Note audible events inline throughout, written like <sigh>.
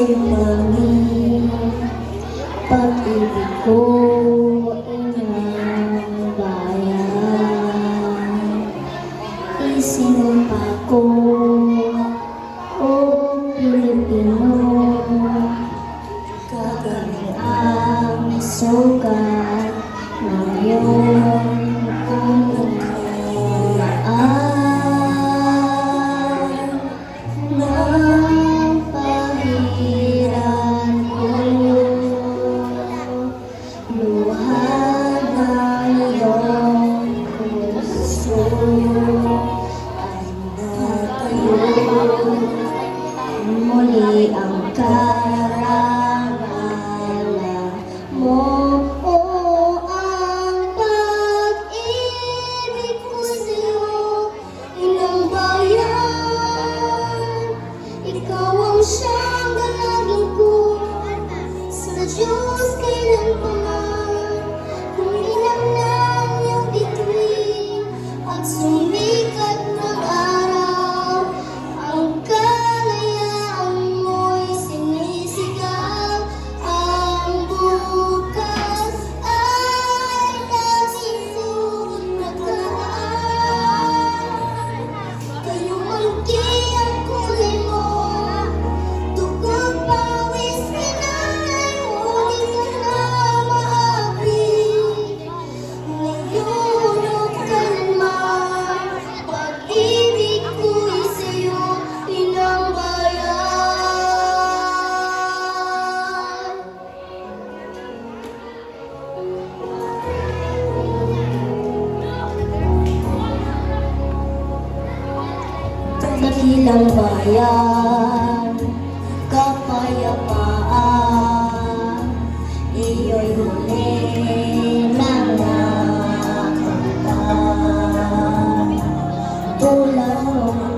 sa'yo mami Pag-ibig ko inyong bayan Isinumpa ko O Pilipino Kagaling ang sugat Ngayon kung Just can't bayan kapayapaan iyo'y huli ng nakakanta tulad mo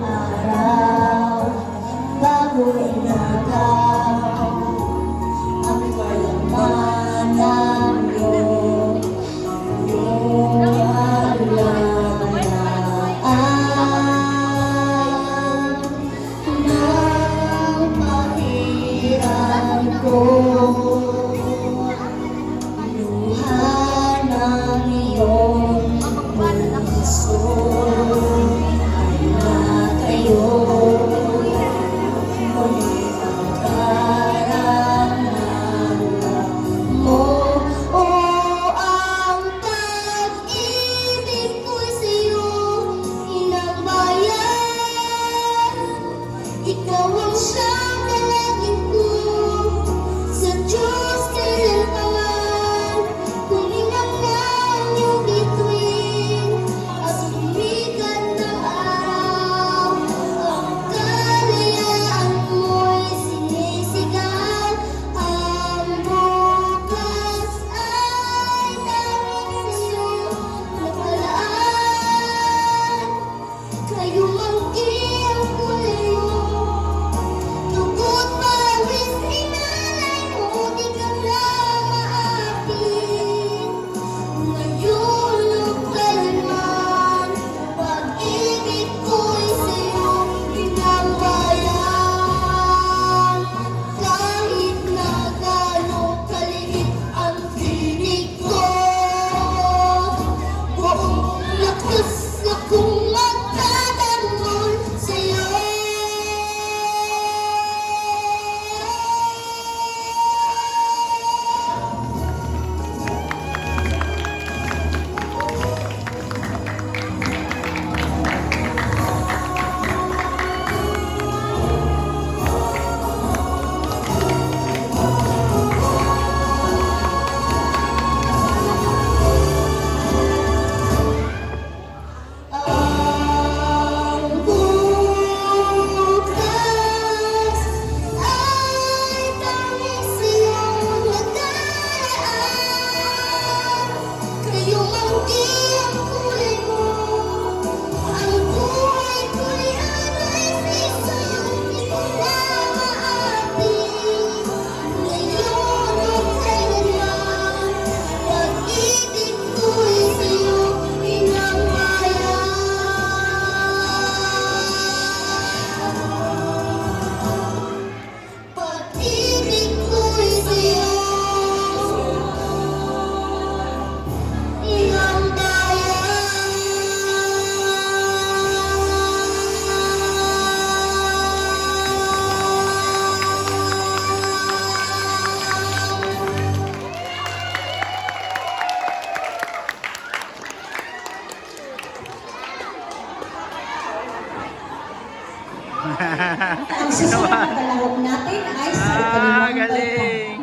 <laughs> Ang susunod na palahok natin ay sa ah, galing.